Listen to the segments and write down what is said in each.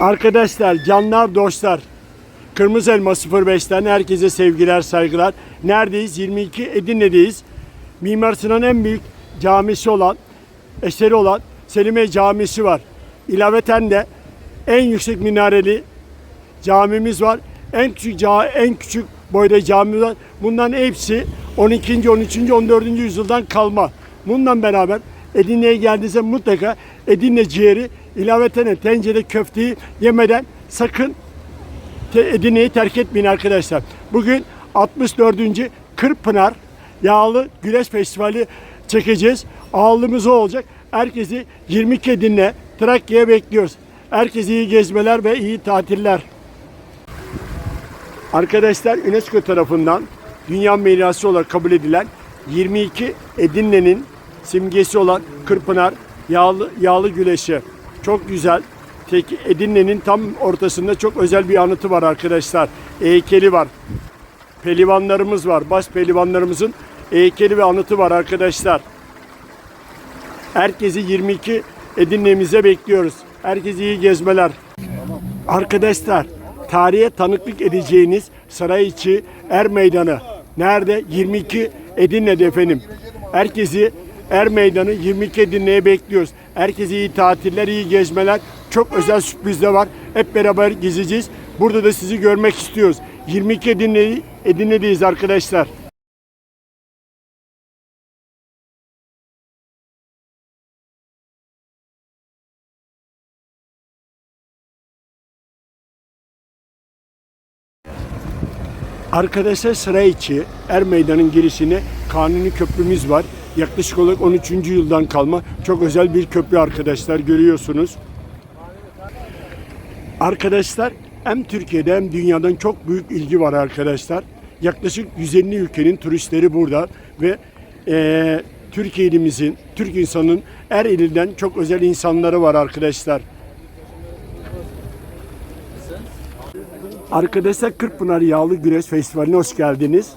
Arkadaşlar, canlar, dostlar. Kırmızı Elma 05'ten herkese sevgiler, saygılar. Neredeyiz? 22 Edirne'deyiz. Mimar Sinan en büyük camisi olan, eseri olan Selimiye Camisi var. İlaveten de en yüksek minareli camimiz var. En küçük en küçük boyda cami var. Bunların hepsi 12. 13. 14. yüzyıldan kalma. Bununla beraber Edirne'ye geldiğinizde mutlaka Edirne ciğeri ilaveten tencere köfteyi yemeden sakın te- Edirne'yi terk etmeyin arkadaşlar. Bugün 64. Kırpınar Yağlı Güneş Festivali çekeceğiz. Ağırlığımız o olacak. Herkesi 22 Edirne Trakya'ya bekliyoruz. Herkese iyi gezmeler ve iyi tatiller. Arkadaşlar UNESCO tarafından Dünya Mirası olarak kabul edilen 22 Edirne'nin simgesi olan Kırpınar Yağlı, Yağlı Güleşi. Çok güzel. Tek Edirne'nin tam ortasında çok özel bir anıtı var arkadaşlar. Heykeli var. Pelivanlarımız var. Baş pelivanlarımızın heykeli ve anıtı var arkadaşlar. Herkesi 22 Edirne'mize bekliyoruz. Herkese iyi gezmeler. Arkadaşlar tarihe tanıklık edeceğiniz saray içi er meydanı. Nerede? 22 Edirne'de efendim. Herkesi er meydanı 22 Edirne'ye bekliyoruz. Herkese iyi tatiller, iyi gezmeler. Çok özel sürprizler var. Hep beraber gezeceğiz. Burada da sizi görmek istiyoruz. 22 Edirne, Edirne'deyiz arkadaşlar. Arkadaşlar sıra içi Er Meydanı'nın girişine Kanuni Köprümüz var. Yaklaşık olarak 13. yıldan kalma çok özel bir köprü arkadaşlar görüyorsunuz. Arkadaşlar hem Türkiye'de hem dünyadan çok büyük ilgi var arkadaşlar. Yaklaşık 150 ülkenin turistleri burada ve eee Türkiye ilimizin, Türk insanın her ilinden çok özel insanları var arkadaşlar. Arkadaşlar Kırkpınar Yağlı Güreş Festivali'ne hoş geldiniz.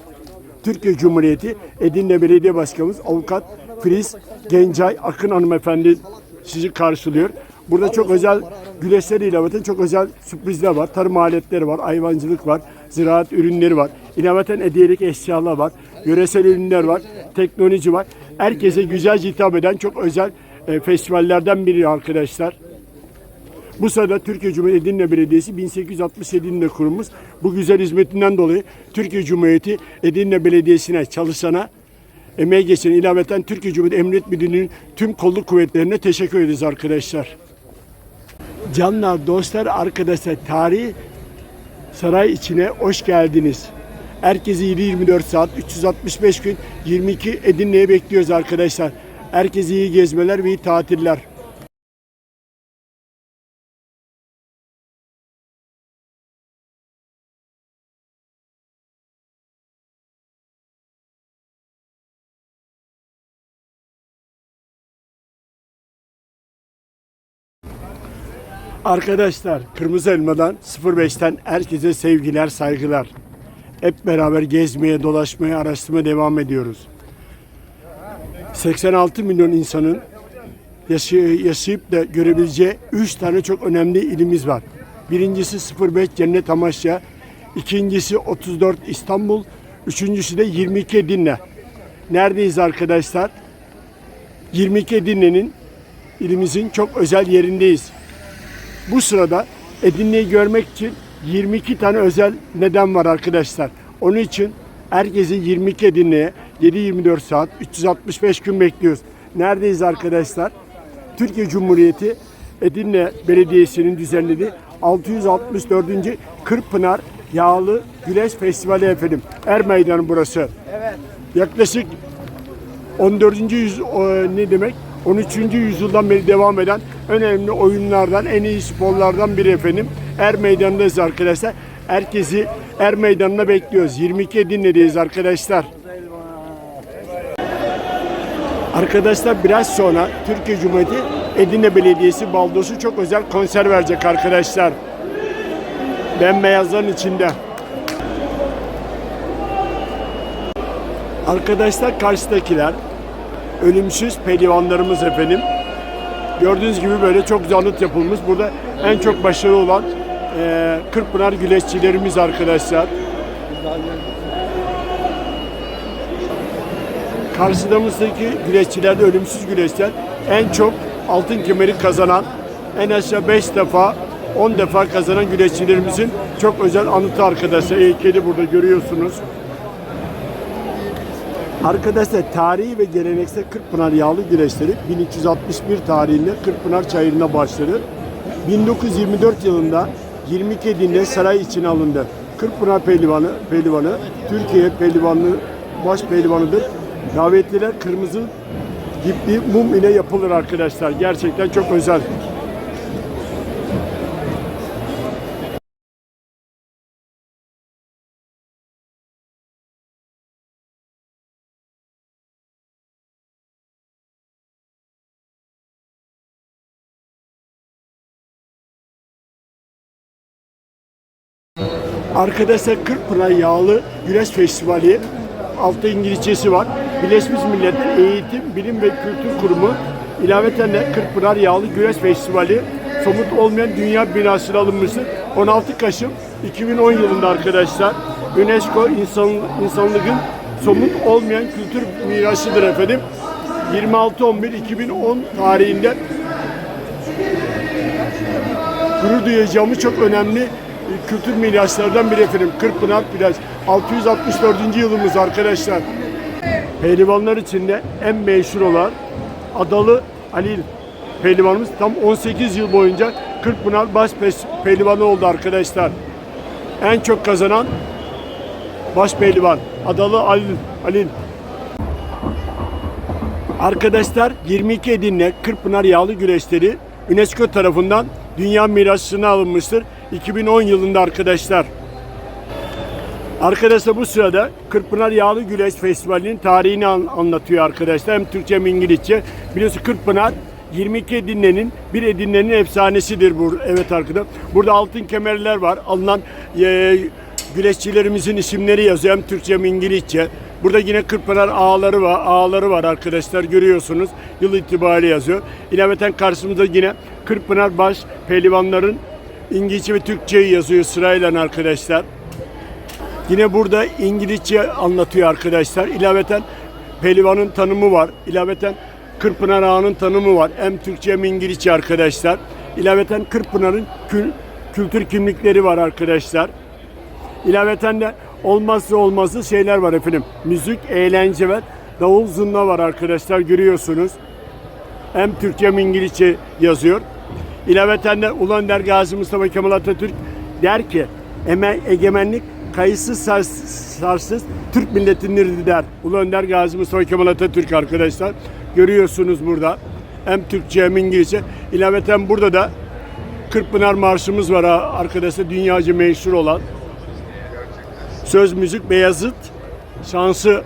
Türkiye Cumhuriyeti Edirne Belediye Başkanımız Avukat Filiz Gencay Akın hanımefendi sizi karşılıyor. Burada çok özel güreşler ilaveten çok özel sürprizler var. Tarım aletleri var, hayvancılık var, ziraat ürünleri var. İlaveten hediyelik eşyalar var, yöresel ürünler var, teknoloji var. Herkese güzelce hitap eden çok özel e, festivallerden biri arkadaşlar. Bu sırada Türkiye Cumhuriyeti Edirne Belediyesi 1867 yılında kurulmuş. Bu güzel hizmetinden dolayı Türkiye Cumhuriyeti Edirne Belediyesi'ne çalışana emeği geçen ilaveten Türkiye Cumhuriyeti Emniyet Müdürlüğü'nün tüm kolluk kuvvetlerine teşekkür ederiz arkadaşlar. Canlar, dostlar, arkadaşlar tarihi saray içine hoş geldiniz. Herkesi 7-24 saat, 365 gün 22 Edirne'ye bekliyoruz arkadaşlar. Herkese iyi gezmeler ve iyi tatiller. Arkadaşlar Kırmızı Elma'dan 05'ten herkese sevgiler, saygılar. Hep beraber gezmeye, dolaşmaya, araştırmaya devam ediyoruz. 86 milyon insanın yaşay- yaşayıp da görebileceği 3 tane çok önemli ilimiz var. Birincisi 05 Cennet Amasya, ikincisi 34 İstanbul, üçüncüsü de 22 Edirne. Neredeyiz arkadaşlar? 22 Edirne'nin ilimizin çok özel yerindeyiz. Bu sırada Edirne'yi görmek için 22 tane özel neden var arkadaşlar. Onun için herkesi 22 Edirne'ye 7-24 saat 365 gün bekliyoruz. Neredeyiz arkadaşlar? Türkiye Cumhuriyeti Edirne Belediyesi'nin düzenlediği 664. Kırpınar Yağlı Güneş Festivali efendim. Er Meydanı burası. Evet. Yaklaşık 14. yüz ne demek? 13. yüzyıldan beri devam eden önemli oyunlardan, en iyi sporlardan biri efendim. Er Meydanı'ndayız arkadaşlar. Herkesi Er Meydanı'na bekliyoruz. 22 Edirne'deyiz arkadaşlar. Arkadaşlar biraz sonra Türkiye Cumhuriyeti Edirne Belediyesi Baldos'u çok özel konser verecek arkadaşlar. Bembeyazların içinde. Arkadaşlar karşıdakiler ölümsüz pehlivanlarımız efendim. Gördüğünüz gibi böyle çok güzel anıt yapılmış. Burada en çok başarılı olan e, Kırkpınar güleşçilerimiz arkadaşlar. Karşıdamızdaki güreşçilerde ölümsüz güreşler en çok altın kemeri kazanan en aşağı 5 defa 10 defa kazanan güreşçilerimizin çok özel anıtı arkadaşlar. Heykeli burada görüyorsunuz. Arkadaşlar tarihi ve geleneksel Kırkpınar yağlı güreşleri 1361 tarihinde Kırkpınar Çayırı'na başladı. 1924 yılında 22 Edirne saray içine alındı. Kırkpınar pehlivanı, pehlivanı Türkiye pehlivanlığı baş pehlivanıdır. Davetliler kırmızı ipli mum ile yapılır arkadaşlar. Gerçekten çok özel. Arkadaşlar Kırkpınar Yağlı Güreş Festivali altta İngilizcesi var. Birleşmiş Milletler Eğitim, Bilim ve Kültür Kurumu ilaveten de Kırkpınar Yağlı Güreş Festivali somut olmayan dünya mirasına alınmıştır. 16 Kasım 2010 yılında arkadaşlar UNESCO insan, insanlığın somut olmayan kültür mirasıdır efendim. 26-11-2010 tarihinde gurur duyacağımız çok önemli kültür miraslardan biri efendim. Kırkpınar Plaj. 664. yılımız arkadaşlar. Pehlivanlar içinde en meşhur olan Adalı Halil pehlivanımız tam 18 yıl boyunca Kırkpınar baş pehlivanı oldu arkadaşlar. En çok kazanan baş pehlivan Adalı Halil. Halil. Arkadaşlar 22 Edirne Kırkpınar Yağlı Güreşleri UNESCO tarafından Dünya Mirası'na alınmıştır. 2010 yılında arkadaşlar. Arkadaşlar bu sırada Kırkpınar Yağlı Güreş Festivali'nin tarihini an- anlatıyor arkadaşlar. Hem Türkçe hem İngilizce. Biliyorsun Kırkpınar 22 Edirne'nin bir Edirne'nin efsanesidir bu. Evet arkadaşlar. Burada altın kemerler var. Alınan e, güreşçilerimizin isimleri yazıyor. Hem Türkçe hem İngilizce. Burada yine Kırkpınar ağları var. Ağları var arkadaşlar görüyorsunuz. Yıl itibariyle yazıyor. İlaveten karşımızda yine Kırkpınar baş pehlivanların İngilizce ve Türkçeyi yazıyor sırayla arkadaşlar. Yine burada İngilizce anlatıyor arkadaşlar. İlaveten pehlivanın tanımı var. İlaveten Kırpınar Ağa'nın tanımı var. Hem Türkçe hem İngilizce arkadaşlar. İlaveten Kırpınar'ın kül- kültür kimlikleri var arkadaşlar. İlaveten de olmazsa olmazı şeyler var efendim. Müzik, eğlence ve davul zurna var arkadaşlar görüyorsunuz. Hem Türkçe hem İngilizce yazıyor. İlaveten de Ulu Önder Gazi Mustafa Kemal Atatürk der ki "Eme- egemenlik kayıtsız sars- sarsız Türk milletindir der. Ulu Önder Gazi Mustafa Kemal Atatürk arkadaşlar. Görüyorsunuz burada. Hem Türkçe hem İngilizce. İlaveten burada da Kırkpınar Marşımız var arkadaşlar. Dünyaca meşhur olan. Söz müzik Beyazıt şansı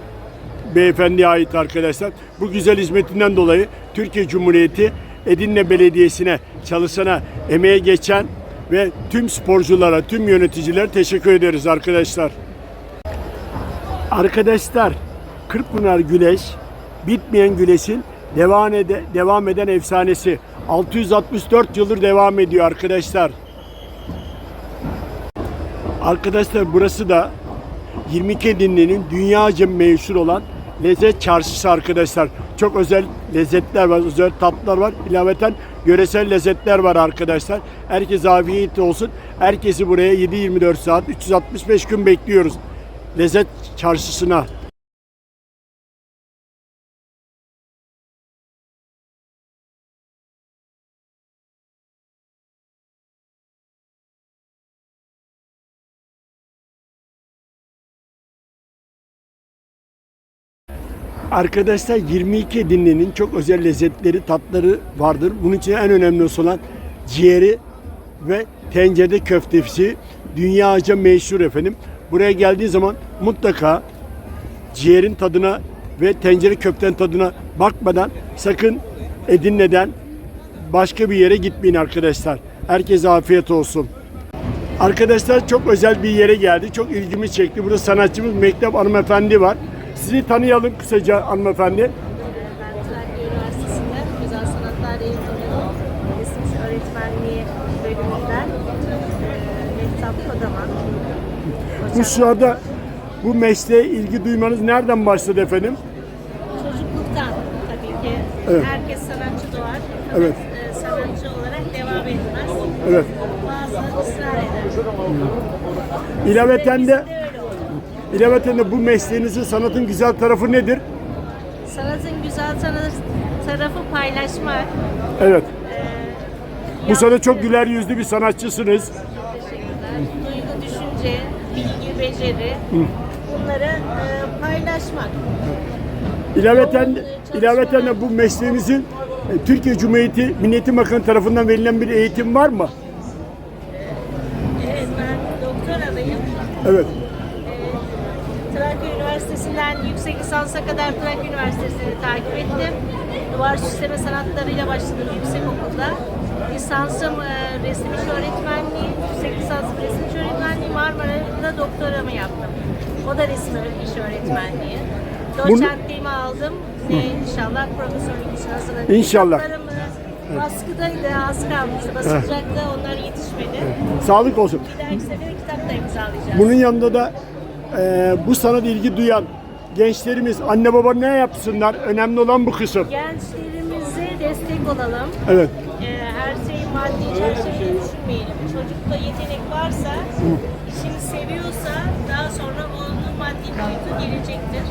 beyefendiye ait arkadaşlar. Bu güzel hizmetinden dolayı Türkiye Cumhuriyeti Edirne Belediyesi'ne, çalışana, emeğe geçen ve tüm sporculara, tüm yöneticilere teşekkür ederiz arkadaşlar. Arkadaşlar, Kırkpınar Güleş, bitmeyen güleşin devam, ede, devam eden efsanesi. 664 yıldır devam ediyor arkadaşlar. Arkadaşlar burası da 22 Edirne'nin dünyaca meşhur olan lezzet çarşısı arkadaşlar. Çok özel lezzetler var, özel tatlar var. İlaveten yöresel lezzetler var arkadaşlar. Herkes afiyet olsun. Herkesi buraya 7-24 saat 365 gün bekliyoruz. Lezzet çarşısına. Arkadaşlar 22 Edirne'nin çok özel lezzetleri, tatları vardır. Bunun için en önemlisi olan ciğeri ve tencerede köftesi dünyaca meşhur efendim. Buraya geldiği zaman mutlaka ciğerin tadına ve tencere köften tadına bakmadan sakın Edirne'den başka bir yere gitmeyin arkadaşlar. Herkese afiyet olsun. Arkadaşlar çok özel bir yere geldi. Çok ilgimi çekti. Burada sanatçımız Mektep hanımefendi var. Sizi tanıyalım kısaca hanımefendi. Ben Trakya Üniversitesi'nde Güzel Sanatlar Eğitim öğretmenliği bölümünden Mehtap Kodaman. Bu sırada bu mesleğe ilgi duymanız nereden başladı efendim? Çocukluktan tabii ki. Evet. Herkes sanatçı doğar. Fakat Evet. e, sanatçı olarak devam etmez. Evet. Bazıları ısrar eder. İlaveten de, İlaveten de bu mesleğinizin sanatın güzel tarafı nedir? Sanatın güzel tarafı paylaşmak. Evet. E, Bu sene çok güler yüzlü bir sanatçısınız. Teşekkürler. Duygu, düşünce, bilgi, beceri bunları e, paylaşmak. İlaveten, ilaveten de bu mesleğimizin e, Türkiye Cumhuriyeti Milli Bakanı tarafından verilen bir eğitim var mı? Evet ben doktoradayım. Evet. Üniversitesi'nden yüksek lisansa kadar Trakya Üniversitesi'ni takip ettim. Duvar süsleme sanatlarıyla başladım yüksek okulda. Lisansım e, resim iş öğretmenliği, yüksek lisansım resim iş öğretmenliği, Marmara'da doktoramı yaptım. O da resim iş öğretmenliği. Doçentliğimi aldım. Ne inşallah profesörlük için hazırladım. İnşallah. Baskıdaydı, az kalmıştı. Basılacaktı, onlar yetişmedi. Sağlık olsun. Bir dahaki sefere kitap da imzalayacağız. Bunun yanında da e, bu sanata ilgi duyan gençlerimiz anne baba ne yapsınlar? Önemli olan bu kısım. Gençlerimize destek olalım. Evet. Ee, her şeyi maddi çerçevede düşünmeyelim. Çocukta yetenek varsa, işini seviyorsa daha sonra onun maddi boyutu gelecektir.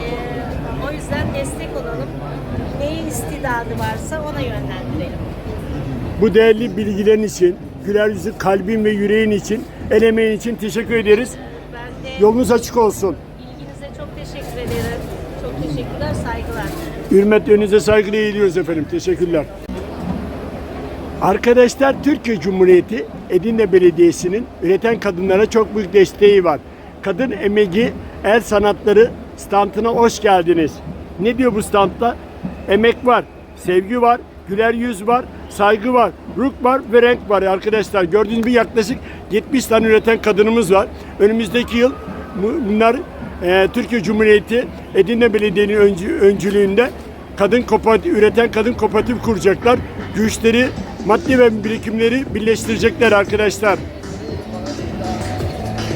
Ee, o yüzden destek olalım. Neyin istidadı varsa ona yönlendirelim. Bu değerli bilgilerin için, güler yüzü kalbin ve yüreğin için, el emeğin için teşekkür ederiz. Yolunuz açık olsun. ilginize çok teşekkür ederim. Çok teşekkürler, saygılar. Hürmetlerinize saygıyla eğiliyoruz efendim. Teşekkürler. Arkadaşlar Türkiye Cumhuriyeti Edirne Belediyesi'nin üreten kadınlara çok büyük desteği var. Kadın emeği, el sanatları standına hoş geldiniz. Ne diyor bu standta? Emek var, sevgi var, güler yüz var, saygı var, ruh var ve renk var arkadaşlar. Gördüğünüz gibi yaklaşık 70 tane üreten kadınımız var. Önümüzdeki yıl bu- bunlar e, Türkiye Cumhuriyeti Edirne Belediye'nin öncü- öncülüğünde kadın kooperatif, üreten kadın kooperatif kuracaklar. Güçleri, maddi ve birikimleri birleştirecekler arkadaşlar.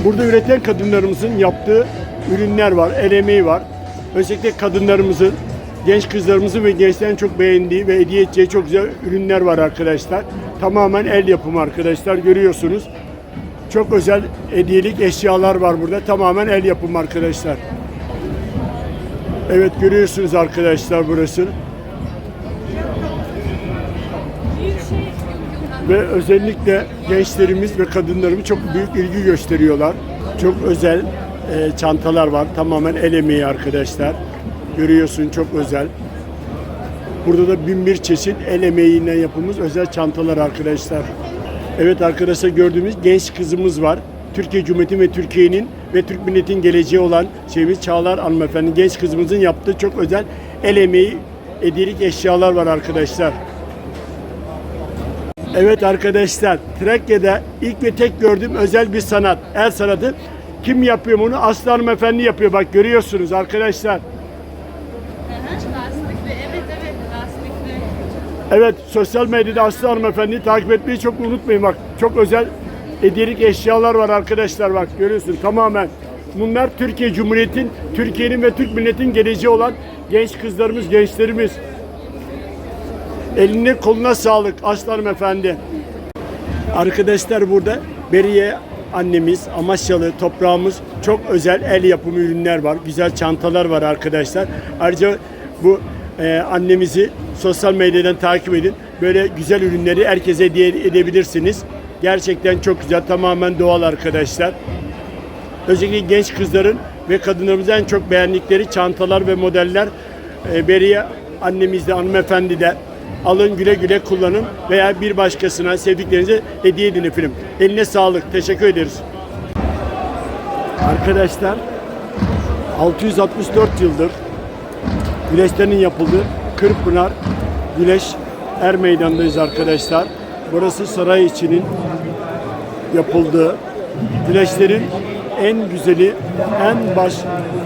Burada üreten kadınlarımızın yaptığı ürünler var, el emeği var. Özellikle kadınlarımızın, genç kızlarımızın ve gençlerin çok beğendiği ve hediye edeceği çok güzel ürünler var arkadaşlar. Tamamen el yapımı arkadaşlar görüyorsunuz. Çok özel hediyelik eşyalar var burada. Tamamen el yapımı arkadaşlar. Evet görüyorsunuz arkadaşlar burası. Ve özellikle gençlerimiz ve kadınlarımız çok büyük ilgi gösteriyorlar. Çok özel e, çantalar var. Tamamen el emeği arkadaşlar. Görüyorsun çok özel. Burada da bin bir çeşit el emeğiyle yapılmış özel çantalar arkadaşlar. Evet arkadaşlar gördüğümüz genç kızımız var. Türkiye Cumhuriyeti ve Türkiye'nin ve Türk milletin geleceği olan şeyimiz Çağlar hanımefendi genç kızımızın yaptığı çok özel el emeği hediyelik eşyalar var arkadaşlar. Evet arkadaşlar, Trakya'da ilk ve tek gördüğüm özel bir sanat, el sanatı. Kim yapıyor bunu? Aslı hanımefendi yapıyor. Bak görüyorsunuz arkadaşlar. Evet, sosyal medyada Aslı hanımefendiyi takip etmeyi çok unutmayın. Bak çok özel hediyelik eşyalar var arkadaşlar. Bak görüyorsun tamamen. Bunlar Türkiye Cumhuriyeti'nin, Türkiye'nin ve Türk milletin geleceği olan genç kızlarımız, gençlerimiz. Eline koluna sağlık Aslı Efendi. Arkadaşlar burada Beriye annemiz, Amasyalı toprağımız çok özel el yapımı ürünler var. Güzel çantalar var arkadaşlar. Ayrıca bu e, annemizi sosyal medyadan takip edin. Böyle güzel ürünleri herkese hediye edebilirsiniz. Gerçekten çok güzel, tamamen doğal arkadaşlar. Özellikle genç kızların ve kadınlarımızın en çok beğendikleri çantalar ve modeller e, Beriye annemizde, hanımefendi de alın güle güle kullanın veya bir başkasına sevdiklerinize hediye edin efendim. Eline sağlık. Teşekkür ederiz. Arkadaşlar 664 yıldır güleşlerinin yapıldığı Kırkpınar Güleş Er Meydan'dayız arkadaşlar. Burası saray içinin yapıldığı güleşlerin en güzeli, en baş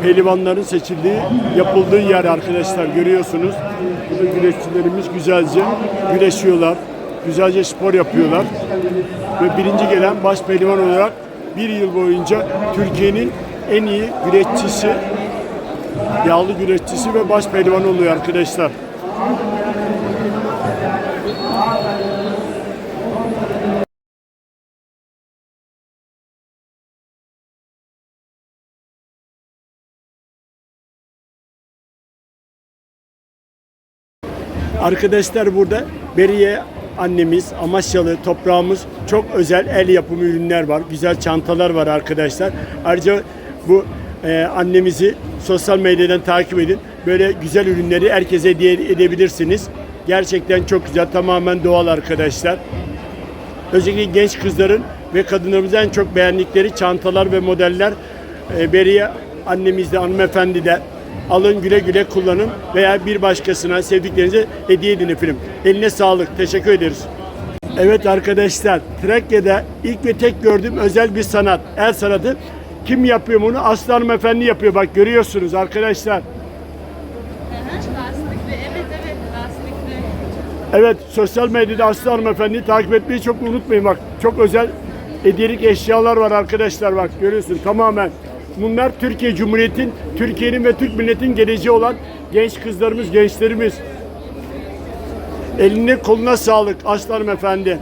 pehlivanların seçildiği, yapıldığı yer arkadaşlar görüyorsunuz. Burada güreşçilerimiz güzelce güreşiyorlar. güzelce spor yapıyorlar. Ve birinci gelen baş pehlivan olarak bir yıl boyunca Türkiye'nin en iyi güreşçisi, yağlı güreşçisi ve baş pehlivan oluyor arkadaşlar. Arkadaşlar burada Beriye annemiz, Amasyalı toprağımız çok özel el yapımı ürünler var. Güzel çantalar var arkadaşlar. Ayrıca bu e, annemizi sosyal medyadan takip edin. Böyle güzel ürünleri herkese hediye edebilirsiniz. Gerçekten çok güzel, tamamen doğal arkadaşlar. Özellikle genç kızların ve kadınlarımızın en çok beğendikleri çantalar ve modeller e, Beriye annemizde, hanımefendide alın güle güle kullanın veya bir başkasına sevdiklerinize hediye edin efendim. Eline sağlık. Teşekkür ederiz. Evet arkadaşlar Trakya'da ilk ve tek gördüğüm özel bir sanat. El sanatı. Kim yapıyor bunu? Aslı hanımefendi yapıyor. Bak görüyorsunuz arkadaşlar. Evet sosyal medyada Aslı hanımefendiyi takip etmeyi çok unutmayın bak. Çok özel hediyelik eşyalar var arkadaşlar bak görüyorsun tamamen. Bunlar Türkiye Cumhuriyeti'nin, Türkiye'nin ve Türk milletin geleceği olan genç kızlarımız, gençlerimiz. Eline koluna sağlık Aslı hanımefendi.